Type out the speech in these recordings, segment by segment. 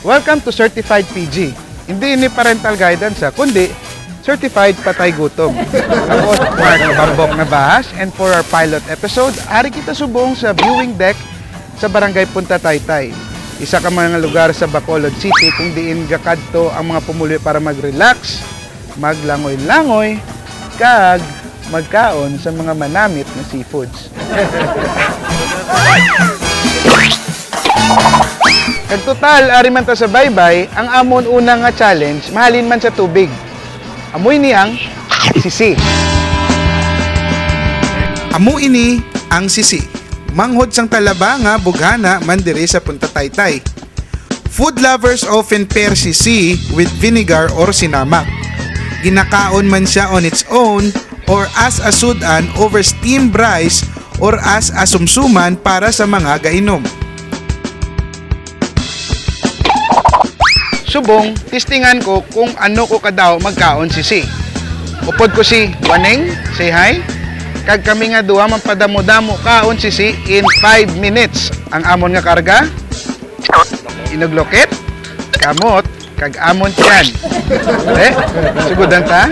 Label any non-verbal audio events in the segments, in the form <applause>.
Welcome to Certified PG. Hindi ini parental guidance ha, kundi Certified Patay Gutom. Ako, Mark Barbok Navas, and for our pilot episode, ari kita subong sa viewing deck sa Barangay Punta Taytay. Isa ka mga lugar sa Bacolod City kung diin gakadto ang mga pumuli para mag-relax, maglangoy-langoy, kag magkaon sa mga manamit na seafoods. <laughs> Kag total, ari man ta sa baybay, ang amon unang nga challenge, mahalin man sa tubig. Amoy niyang sisi. Amo ini ang sisi. Manghod sang talaba nga bughana man diri sa Punta Taytay. Food lovers often pair sisi with vinegar or sinamak. Ginakaon man siya on its own or as a sudan over steamed rice or as asumsuman para sa mga gainom. Subong, testingan ko kung ano ko kadaw magkaon si si. Upod ko si Waneng, say hi. Kag kami nga duha magpadamo-damo kaon si si in 5 minutes. Ang amon nga karga, inugloket, kamot, kag amon tiyan. Eh, sugudan ta?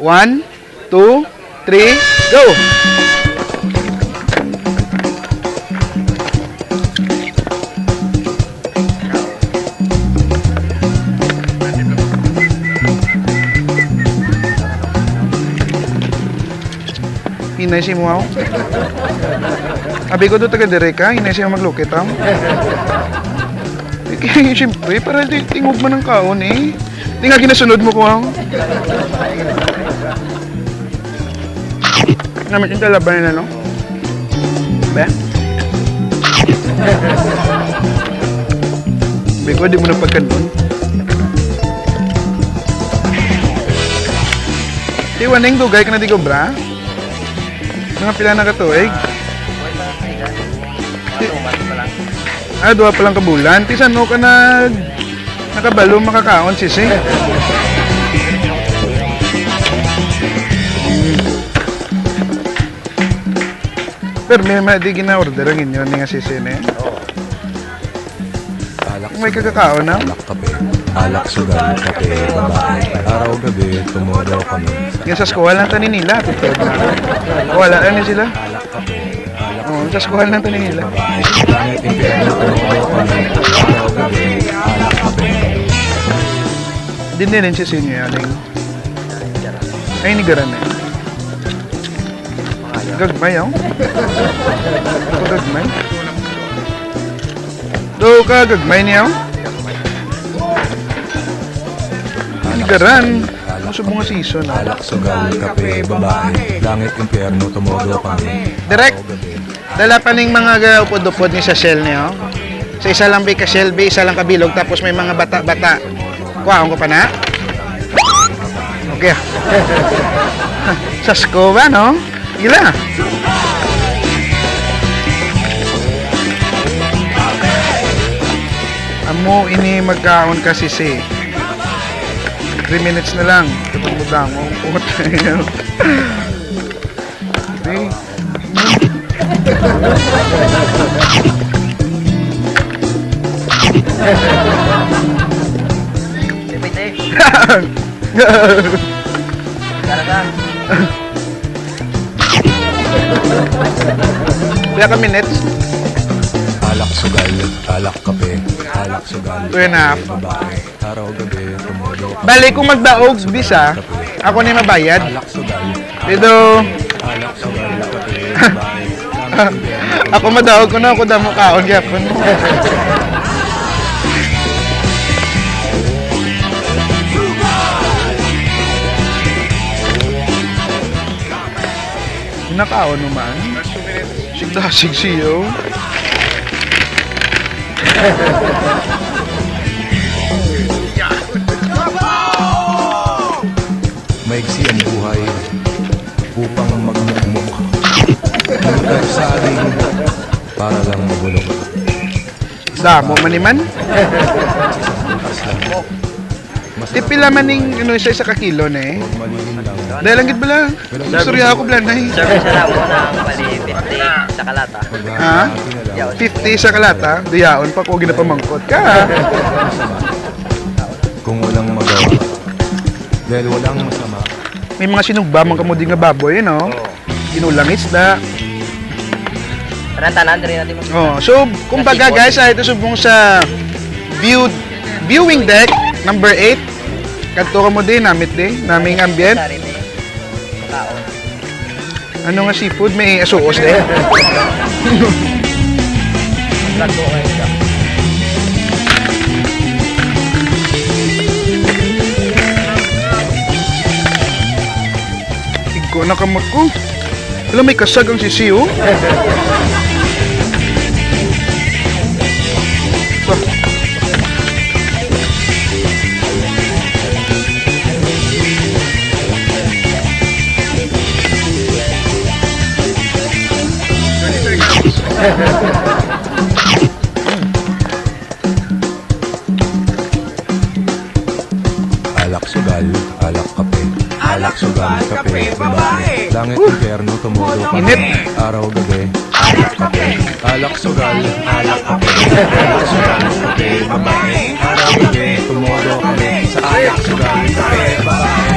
1, 2, 3, go! Hinay si mo. Sabi ko doon taga dire ka, hinay siya maglukit. Eh, kaya siyempre, para tingog mo ng kaon eh. Di nga ginasunod mo ko ako. Namin yung talaban na no? Be? Sabi ko, di mo na pagkanon. Di waning dugay ka na di ko bra? Mga pila na katuig? Ah, duha pa lang kabulan. Tisan no ka nag... Nakabalo makakaon, sisi. Hmm. Pero may mga di gina-order ang inyo ni nga sisi na yan. Alak May kagakaon na. alak kape. Alak sugal, kape, babae. Araw gabi, tumudaw kami. Nga sa school lang tanin nila. Tutod na. Wala lang sila. Alak kape, alak Oo, sa school lang tanin nila. babae. Langit impyerno, tumudaw kami. Araw gabi, alak kape. Din din siya sinyo yaling. Ay, ni garan na. Gagmay ako. Ako gagmay. Do ka gagmay niya. Ni garan. Ano sa mga season ah. Alak sugal, kape, babae. Langit impyerno, tumudaw kami. Direct. Dala pa ning mga gaupod-upod ni sa shell niya. oh. Sa isa lang bay ka shell bay, isa lang kabilog, tapos may mga bata-bata. Kuhaon ko pa na. Okay. <laughs> sa scuba, no? Gila. Amo ini magkaon kasi si 3 minutes na lang. Kapag mo damo, puta yun. Okay. <laughs> Kaya ka minutes? Sugal, alak kape. Alak sugal, Two and a half. babae. Araw gabi, kami. Bali, kung magdaog bisa, ako na yung mabayad. Alak sugal, Dito, alak sugal, kape, babae. Ako madaog ko na ako damo kaon gyapon. Nakaon naman. Sigda <laughs> sigsiyo. Maigsi ang buhay upang magmukmuk. Hanggang sa para lang mabulok. Damo maniman. Tipila man ning ano isa isa ka kilo na eh. Lang. Dahil lang gid bala. Istorya ako blan na mo ng bali 50 sa kalata. Na lang 50 sa kalata, diyaon pa ko ginapamangkot ka. ha? Kung walang magawa Dahil walang masama May mga sinugbaman ka mo din nga baboy, you know? Inulang isda. Tanan-tanan rin natin mas. Oh, so kumbaga guys, ay ito subong sa view viewing deck number 8. Kadto ka mo din namit din naming ambient. Sari. Ano nga seafood may asuos din. <laughs> Vlog ko kayo siya. Tigko na kamot ko. Alam may kasag ang sisiyo. Bah. <laughs> Alak sugal, kape, babae Langit impyerno, tumulo kami Init. Araw gabi. Alak kape Alak sugal, alak kape. Alak sugal, kape, babae Araw gabi, tumulo kami Sa alak sugal, kape, babae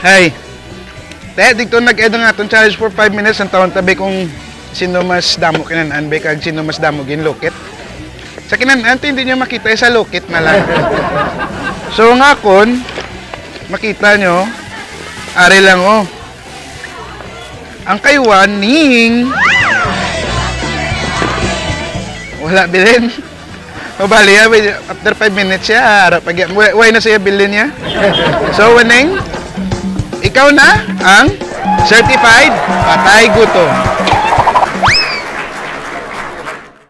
Hey. Te, dito nag-edo nga itong challenge for 5 minutes. Ang taon tabi kung sino mas damo kinanan be kag sino mas damo ginlukit. Sa kinanan, to hindi nyo makita eh, sa lukit na lang. so nga kon, makita nyo, ari lang oh. Ang kaywan ning wala bilin. O bali, ah, after 5 minutes siya, harap pag way na siya bilin niya. So, Waneng, ikaw na ang certified patay gutom.